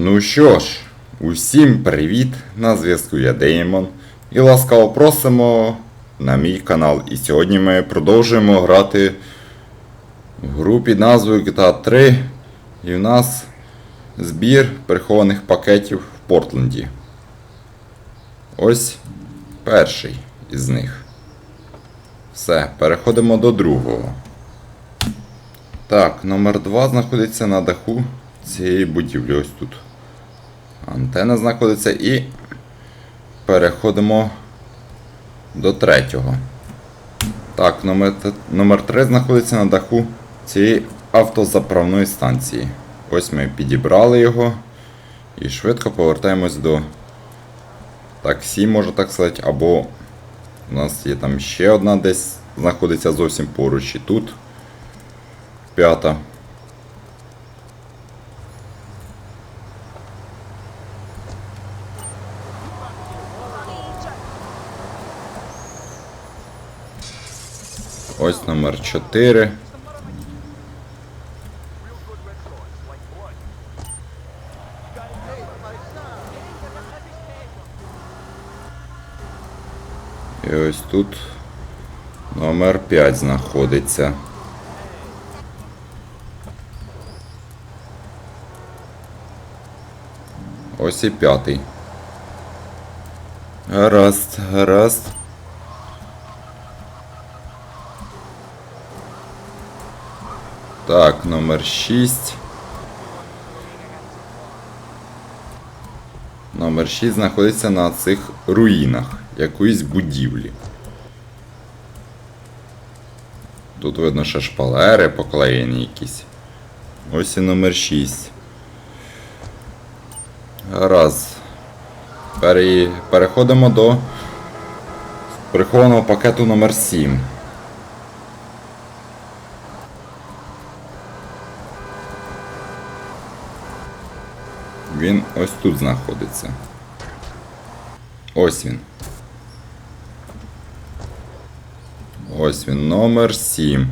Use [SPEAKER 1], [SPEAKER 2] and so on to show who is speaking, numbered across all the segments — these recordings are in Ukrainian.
[SPEAKER 1] Ну що ж, усім привіт! На зв'язку я Деймон. І ласкаво просимо на мій канал. І сьогодні ми продовжуємо грати в гру під назвою GTA 3. І в нас збір прихованих пакетів в Портленді. Ось перший із них. Все, переходимо до другого. Так, номер 2 знаходиться на даху цієї будівлі. Ось тут. Антена знаходиться і переходимо до третього. Так, номер, номер 3 знаходиться на даху цієї автозаправної станції. Ось ми підібрали його і швидко повертаємось до таксі, можна так сказати, або у нас є там ще одна десь знаходиться зовсім поруч і тут. П'ята. Ось номер 4. І ось тут номер 5 знаходиться. Ось і п'ятий. Гаразд, гаразд. Так, номер 6. Номер 6 знаходиться на цих руїнах якоїсь будівлі. Тут видно, що шпалери поклеєні якісь. Ось і номер 6. Гаразд. Пере... Переходимо до прихованого пакету номер 7. Він ось тут знаходиться. Ось він. Ось він, номер 7.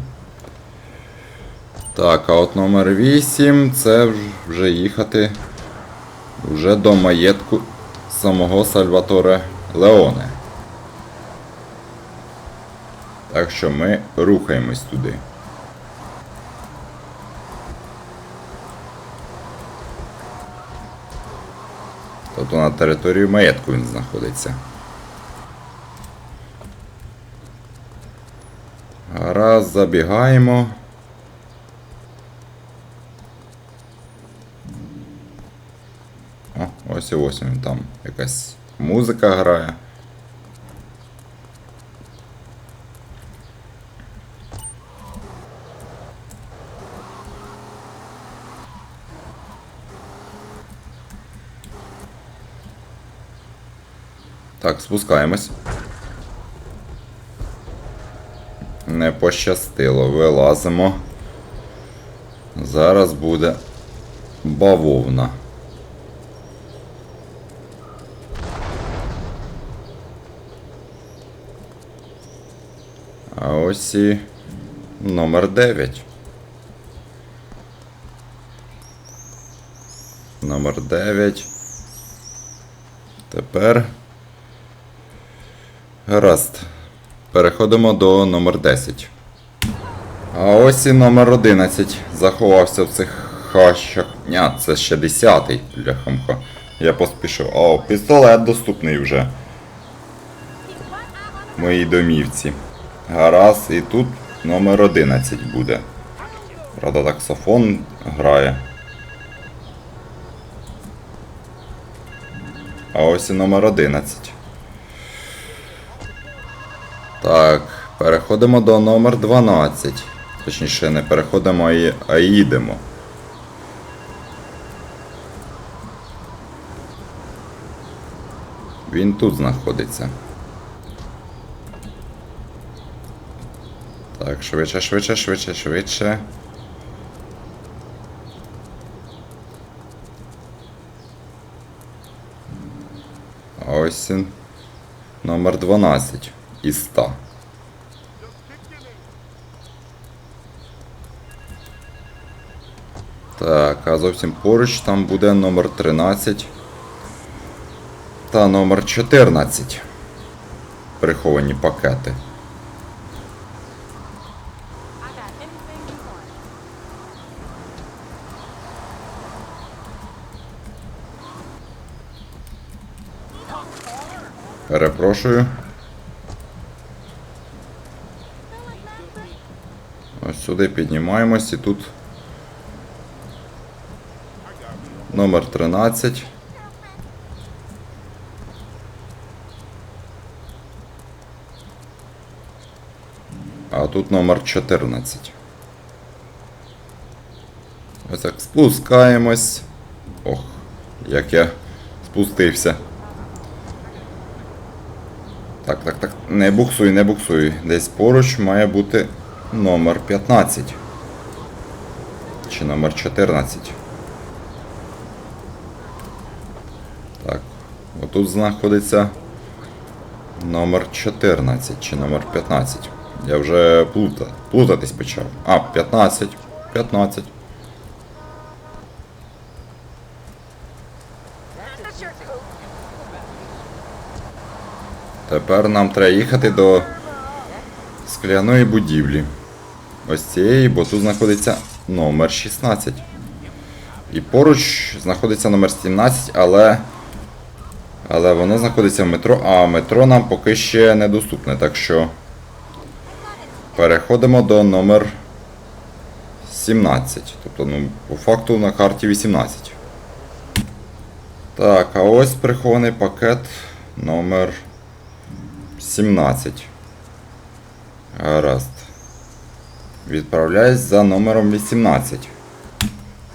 [SPEAKER 1] Так, а от номер 8 це вже їхати вже до маєтку самого Сальваторе Леоне. Так що ми рухаємось туди. Тобто на території маєтку він знаходиться. Раз, забігаємо. О, ось і ось він там якась музика грає. Так, спускаємось. Не пощастило, вилазимо. Зараз буде бавовна. А ось і номер 9. Номер 9. Тепер. Гаразд. Переходимо до номер 10. А ось і номер 11. Заховався в цих хащах. Ня, це ще 10-й бляхамха. Я поспішив. О, пістолет доступний вже. В моїй домівці. Гаразд, і тут номер 11 буде. Правда, таксофон грає. А ось і номер 11. Так, переходимо до номер 12. Точніше, не переходимо, а їдемо. Він тут знаходиться. Так, швидше, швидше, швидше, швидше. Ось він. Номер 12 із 100. Так, а зовсім поруч там буде номер 13 та номер 14. Приховані пакети. Перепрошую. Сюди піднімаємось і тут номер 13. А тут номер 14. Ось так спускаємось. Ох, як я спустився. Так, так, так. Не буксуй, не буксуй. Десь поруч має бути номер 15. Чи номер 14. Так. Отут знаходиться номер 14 чи номер 15. Я вже плута, плутатись почав. А, 15. 15. Тепер нам треба їхати до скляної будівлі. Ось цієї, бо тут знаходиться номер 16. І поруч знаходиться номер 17, але. Але воно знаходиться в метро, а метро нам поки ще недоступне, так що. Переходимо до номер 17. Тобто, ну, по факту на карті 18. Так, а ось прихований пакет номер 17. Гаразд. Відправляюсь за номером 18.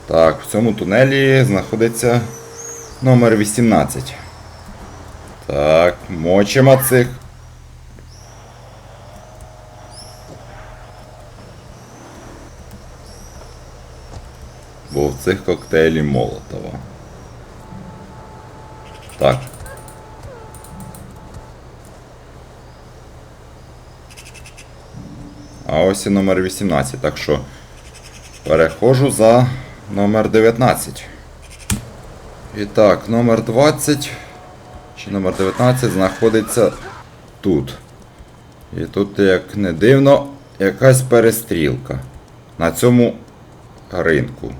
[SPEAKER 1] Так, в цьому тунелі знаходиться номер 18. Так, мочимо цих. Бо в цих коктейлі Молотова. Так. А ось і номер 18, так що переходжу за номер 19. І так, номер 20 чи номер 19 знаходиться тут. І тут, як не дивно, якась перестрілка на цьому ринку.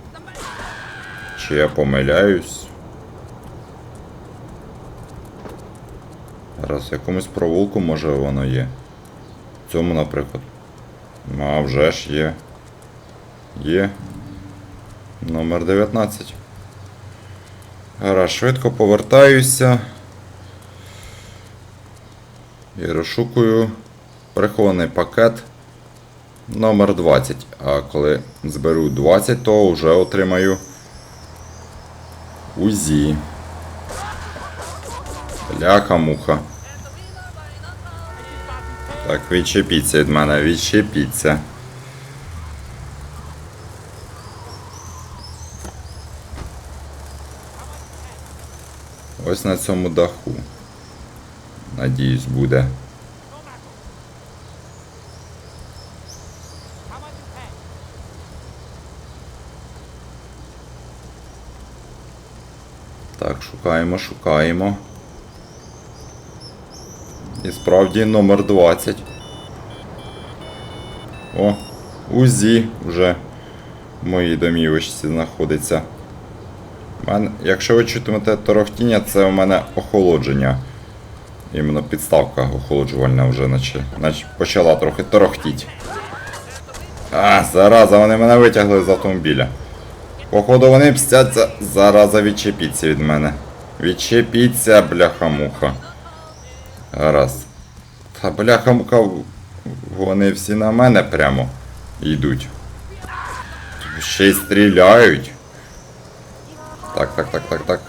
[SPEAKER 1] Чи я помиляюсь? Раз в якомусь провулку може воно є. В цьому, наприклад. Ну, А вже ж є. Є. Номер 19. Гаразд, швидко повертаюся. І розшукую прихований пакет номер 20. А коли зберу 20, то вже отримаю УЗІ. Бляха-муха. Так, відчепіться від мене, відчепіться. Ось на цьому даху. Надіюсь, буде. Так, шукаємо, шукаємо. Справді номер 20. О, УЗІ вже в моїй домівочці знаходиться. Мене, якщо ви чутимете торохтіння, це у мене охолодження. Іменно підставка охолоджувальна вже наче, наче почала трохи торохтіть. А, зараза, вони мене витягли з автомобіля. Походу вони пстяться, зараза відчепіться від мене. Відчепіться, бляха-муха. Гаразд. Та бляха-муха, вони всі на мене прямо йдуть. Ще й стріляють. Так, так, так, так, так.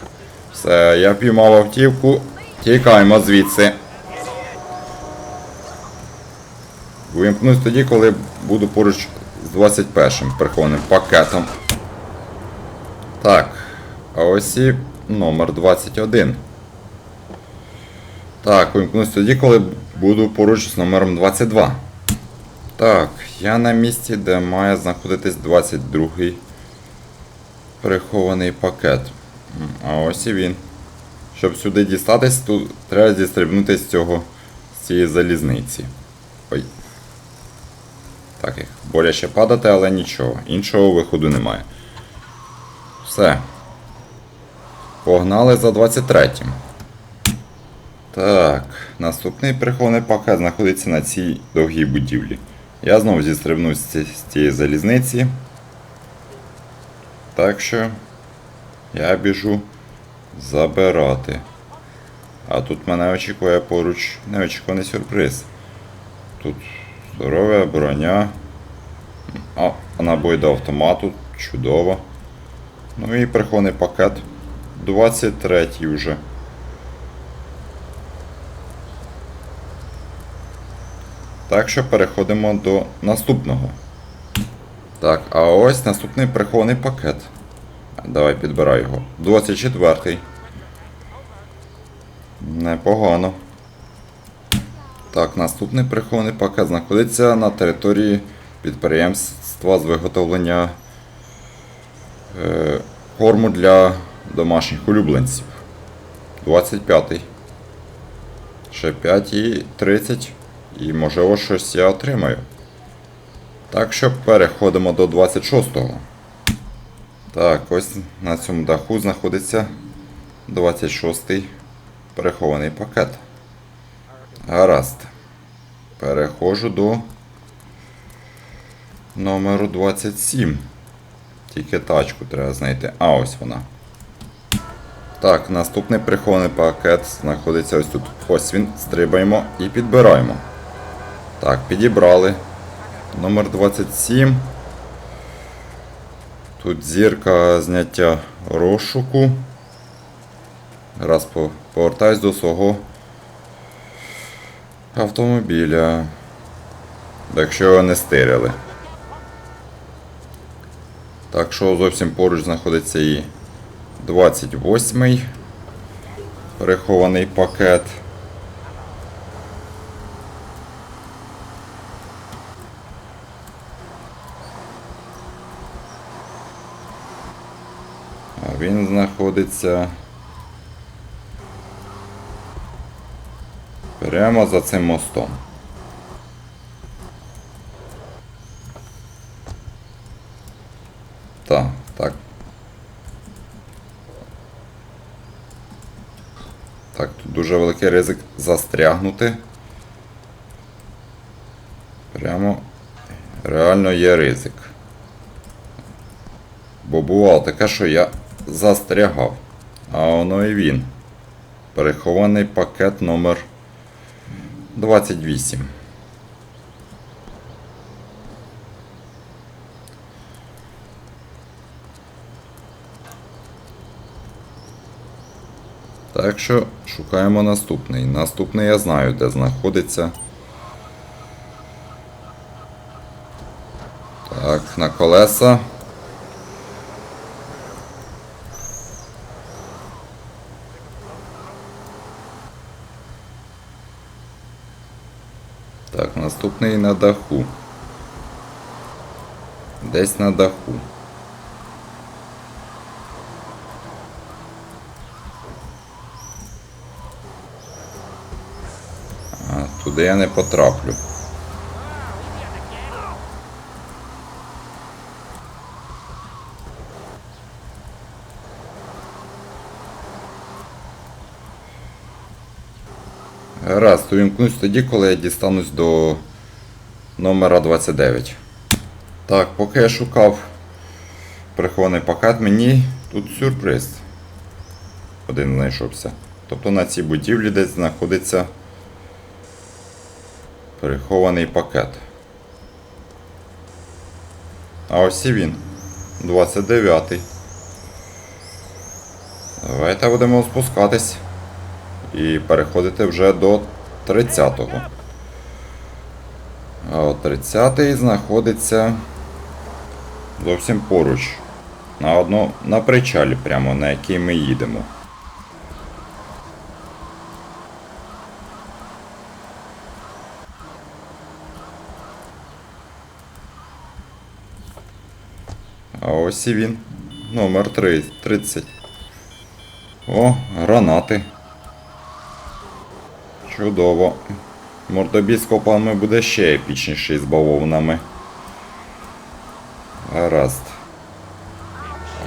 [SPEAKER 1] Все, я піймав автівку. Тікаємо звідси. Вимкнусь тоді, коли буду поруч з 21-м прихованим пакетом. Так. А ось і номер 21. Так, вимкнусь тоді, коли буду поруч з номером 22. Так, я на місці, де має знаходитись 22 прихований пакет. А ось і він. Щоб сюди дістатись, тут треба зістрибнути з цього з цієї залізниці. Ой. Так, їх боляче падати, але нічого. Іншого виходу немає. Все. Погнали за 23-м. Так, наступний прихований пакет знаходиться на цій довгій будівлі. Я знову зістрибну з цієї залізниці. Так що я біжу забирати. А тут мене очікує поруч неочікуваний сюрприз. Тут здоров'я, броня. А набой до автомату. Чудово. Ну і прихований пакет. 23 вже. Так що переходимо до наступного. Так, а ось наступний прихований пакет. Давай підбирай його. 24. Непогано. Так, наступний прихований пакет знаходиться на території підприємства з виготовлення е, корму для домашніх улюбленців. 25. Ще 5 і 30. І можливо щось я отримаю. Так що переходимо до 26-го. Так, ось на цьому даху знаходиться 26-й перехований пакет. Гаразд. Переходжу до номеру 27. Тільки тачку треба знайти. А, ось вона. Так, наступний прихований пакет знаходиться ось тут. Ось він. Стрибаємо і підбираємо. Так, підібрали. Номер 27. Тут зірка зняття розшуку. Раз по- повертаюсь до свого автомобіля. Якщо його не стирили. Так що зовсім поруч знаходиться і 28-й перехований пакет. А він знаходиться прямо за цим мостом. Так, так. Так, тут дуже великий ризик застрягнути. Прямо реально є ризик. Бо бувало таке, що я застрягав. А воно і він. Перехований пакет номер 28. Так що шукаємо наступний. Наступний я знаю, де знаходиться. Так, на колеса. Так, наступний на даху. Десь на даху. А, туди я не потраплю. Гаразд, увімкнусь тоді, коли я дістанусь до номера 29. Так, поки я шукав прихований пакет, мені тут сюрприз. Один знайшовся. Тобто на цій будівлі десь знаходиться прихований пакет. А ось і він. 29. Давайте будемо спускатись і переходити вже до 30-го. А от 30-й знаходиться зовсім поруч. На одно, на причалі прямо, на який ми їдемо. А ось і він. Номер 3, 30. О, гранати. Чудово. Мордобій з копами буде ще епічніший з бавовнами. Гаразд.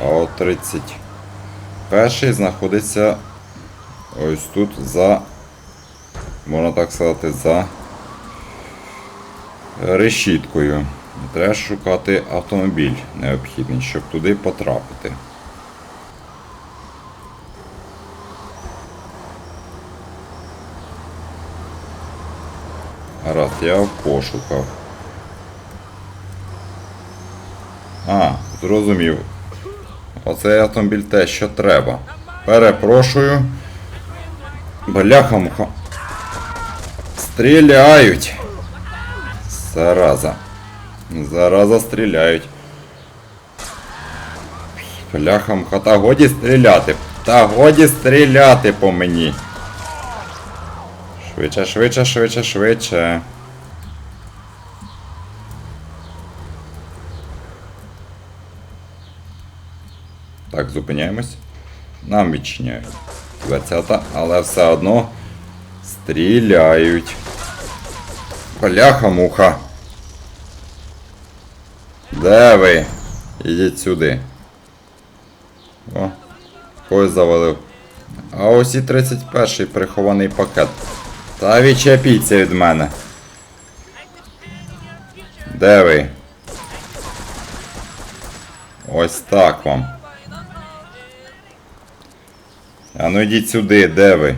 [SPEAKER 1] А от 30. Перший знаходиться ось тут за. Можна так сказати, за решіткою. Треба шукати автомобіль необхідний, щоб туди потрапити. Раз, я в пошуках. А, зрозумів. Оцей автомобіль те, що треба. Перепрошую. Бляха муха. Стріляють. Зараза. Зараза стріляють. Бляха муха, та годі стріляти. Та годі стріляти по мені. Швидше, швидше, швидше, швидше. Так, зупиняємось. Нам відчиняють. 20, але все одно стріляють. Бляха муха. Де ви? Ідіть сюди. О, когось завалив. А ось і 31-й прихований пакет. Та відчепіться від мене. Де ви? Ось так вам. А ну йдіть сюди, де ви?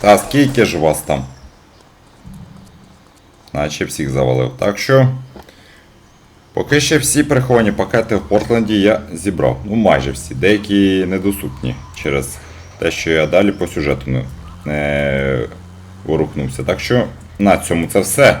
[SPEAKER 1] Та скільки ж вас там? Наче всіх завалив. Так що. Поки ще всі приховані пакети в Портленді я зібрав. Ну майже всі. Деякі недоступні через те, що я далі по сюжету не, ворухнувся. Так що на цьому це все.